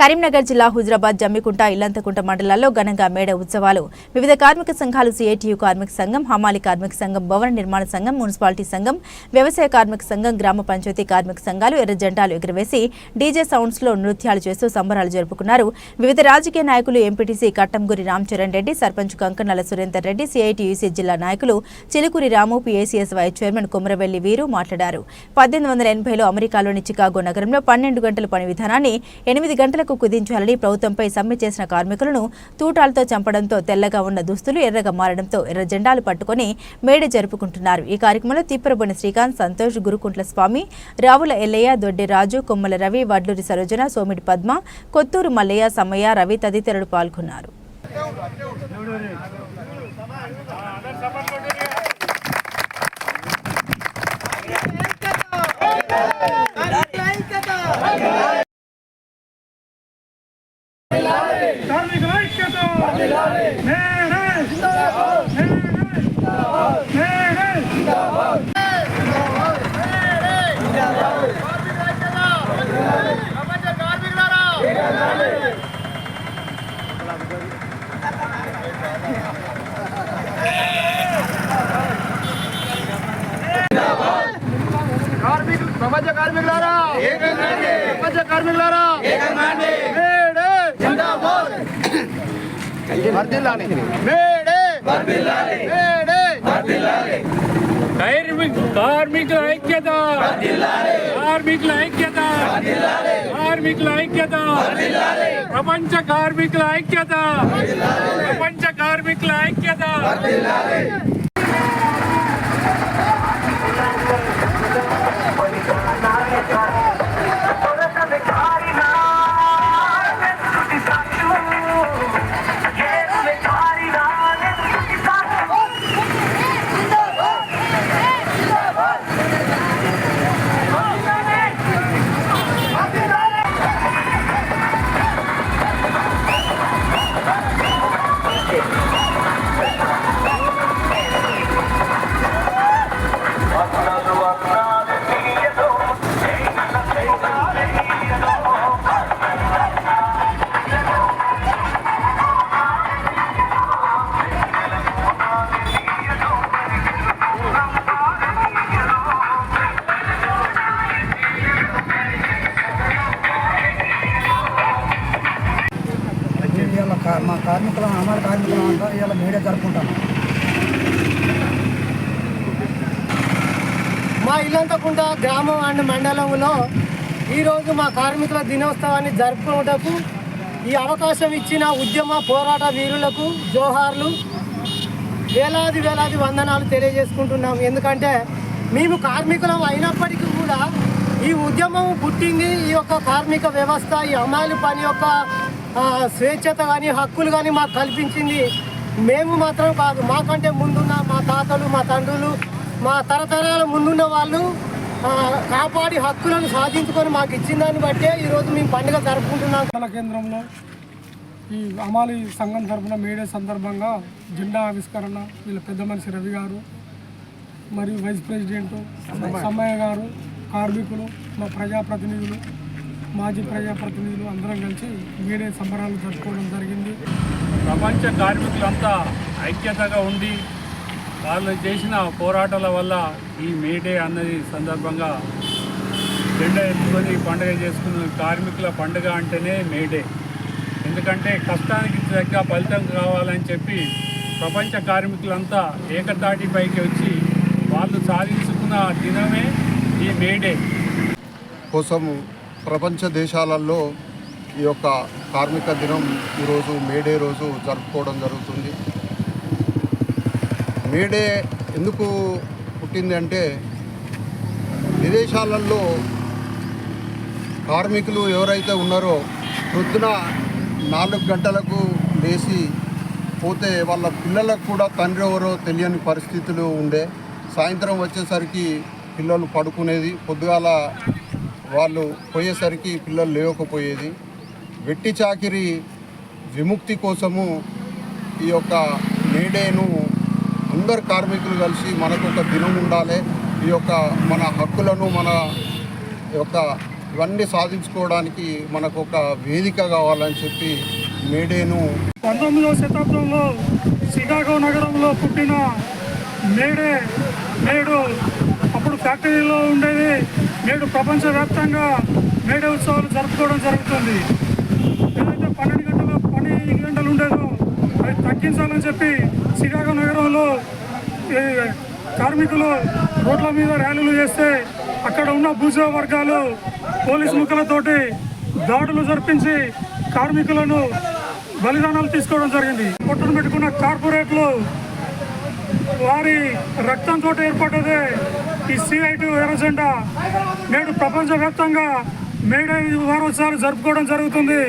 కరీంనగర్ జిల్లా హుజరాబాద్ జమ్మికుంట ఇల్లంతకుంట మండలాల్లో ఘనంగా మేడ ఉత్సవాలు. వివిధ కార్మిక సంఘాలు సిఐటియు కార్మిక సంఘం హమాలి కార్మిక సంఘం భవన నిర్మాణ సంఘం మున్సిపాలిటీ సంఘం వ్యవసాయ కార్మిక సంఘం గ్రామ పంచాయతీ కార్మిక సంఘాలు ఎర్ర జెండాలు ఎగురవేసి డీజే సౌండ్స్లో నృత్యాలు చేస్తూ సంబరాలు జరుపుకున్నారు. వివిధ రాజకీయ నాయకులు ఎంపీటీసీ కట్టంగురి రామచరణ్ రెడ్డి సర్పంచ్ కంకణాల సురేందర్ రెడ్డి సిఐటియుసి జిల్లా నాయకులు Chilukuri Ramu PACS vice chairman Kumaravelli Veeru మాట్లాడారు. పద్దెనిమిది వందల ఎనభైలో అమెరికాలోని చికాగో నగరంలో పన్నెండు గంటల పని విధానాన్ని ఎనిమిది గంటల గంటలకు కుదించాలని ప్రభుత్వంపై సమ్మె చేసిన కార్మికులను తూటాలతో చంపడంతో తెల్లగా ఉన్న దుస్తులు ఎర్రగా మారడంతో ఎర్ర జెండాలు పట్టుకొని మేడ జరుపుకుంటున్నారు. ఈ కార్యక్రమంలో తిప్పరబోని శ్రీకాంత్ సంతోష్ గురుకుంట్ల స్వామి రావుల ఎల్లయ్య దొడ్డి రాజు కొమ్మల రవి వడ్లూరి సరోజన సోమిడి పద్మ కొత్తూరు మల్లయ్య సమ్మయ్య రవి తదితరులు పాల్గొన్నారు. కార్మికులు ప్రపంచ కార్మికులారా? ప్రపంచ కార్మికులారా? May Day May Day! May Day! కార్మికుల ఐక్యత కార్మికుల ఐక్యత కార్మికుల ఐక్యత ప్రపంచ కార్మికుల ఐక్యత ప్రపంచ కార్మికుల ఐక్యత ఇవాళ కార్మికులం ఇవాళ మీడియా మా ఇల్లంతకుంట గ్రామం అండ్ మండలంలో ఈరోజు మా కార్మికుల దినోత్సవాన్ని జరుపుకోవటకు ఈ అవకాశం ఇచ్చిన ఉద్యమ పోరాట వీరులకు జోహార్లు వేలాది వేలాది వందనాలు తెలియజేసుకుంటున్నాం ఎందుకంటే మేము కార్మికులం అయినప్పటికీ కూడా ఈ ఉద్యమం పుట్టింది ఈ యొక్క కార్మిక వ్యవస్థ ఈ అమ్మాయిల పని యొక్క స్వేచ్ఛత కానీ హక్కులు కానీ మాకు కల్పించింది మేము మాత్రం కాదు మాకంటే ముందున్న మా తాతలు మా తండ్రులు మా తరతరాల ముందున్న వాళ్ళు కాపాడి హక్కులను సాధించుకొని మాకు ఇచ్చిన దాన్ని బట్టే ఈరోజు మేము పండుగ జరుపుకుంటున్నాం. కళ కేంద్రంలో ఈ అమాలి సంఘం తరపున మేడే సందర్భంగా జెండా ఆవిష్కరణ వీళ్ళ పెద్ద మనిషి రవి గారు మరియు వైస్ ప్రెసిడెంట్ సమ్మయ్య గారు కార్మికులు మా ప్రజాప్రతినిధులు మాజీ ప్రజాప్రతినిధులు అందరం కలిసి మేడే సంబరాలు జరుపుకోవడం జరిగింది. ప్రపంచ కార్మికులంతా ఐక్యతగా ఉండి వాళ్ళు చేసిన పోరాటాల వల్ల ఈ మేడే అన్నది సందర్భంగా జెండా ఎత్తుకొని పండుగ చేసుకున్న కార్మికుల పండుగ అంటేనే మేడే ఎందుకంటే కష్టానికి తగ్గ ఫలితం కావాలని చెప్పి ప్రపంచ కార్మికులంతా ఏకతాటిపైకి వచ్చి వాళ్ళు సాధించుకున్న దినమే ఈ మేడే కోసం ప్రపంచ దేశాలలో ఈ యొక్క కార్మిక దినం ఈరోజు మేడే రోజు జరుపుకోవడం జరుగుతుంది. మేడే ఎందుకు పుట్టింది అంటే విదేశాలలో కార్మికులు ఎవరైతే ఉన్నారో పొద్దున నాలుగు గంటలకు లేచి పోతే వాళ్ళ పిల్లలకు కూడా తండ్రి ఎవరో తెలియని పరిస్థితులు ఉండే. సాయంత్రం వచ్చేసరికి పిల్లలు పడుకునేది. పొద్దుగాల వాళ్ళు పోయేసరికి పిల్లలు లేవకపోయేది. వెట్టి చాకిరి విముక్తి కోసము ఈ యొక్క మేడేను అందరు కార్మికులు కలిసి మనకు ఒక దినం ఉండాలి. ఈ యొక్క మన హక్కులను మన యొక్క ఇవన్నీ సాధించుకోవడానికి మనకు ఒక వేదిక కావాలని చెప్పి మేడేను పంతొమ్మిదవ శతాబ్దంలో చికాగో నగరంలో పుట్టిన మేడే నేడు అప్పుడు ఫ్యాక్టరీలో ఉండేది. నేడు ప్రపంచవ్యాప్తంగా మేడే ఉత్సవాలు జరుపుకోవడం జరుగుతుంది. ఏదైతే పన్నెండు గంటల పని గంటలు ఉండేదో అది తగ్గించాలని చెప్పి చికాగో నగరంలో ఈ కార్మికులు రోడ్ల మీద ర్యాలీలు చేస్తే అక్కడ ఉన్న భూజ వర్గాలు పోలీస్ ముక్కలతోటి దాడులు జరిపించి కార్మికులను బలిదానాలు తీసుకోవడం జరిగింది. పొట్టును పెట్టుకున్న కార్పొరేట్లు వారి రక్తంతో ఏర్పడ్డదే ఈ సిఐటి ఎర్రజెండా నేడు ప్రపంచవ్యాప్తంగా మేడే వారోత్సవాలు జరుపుకోవడం జరుగుతుంది.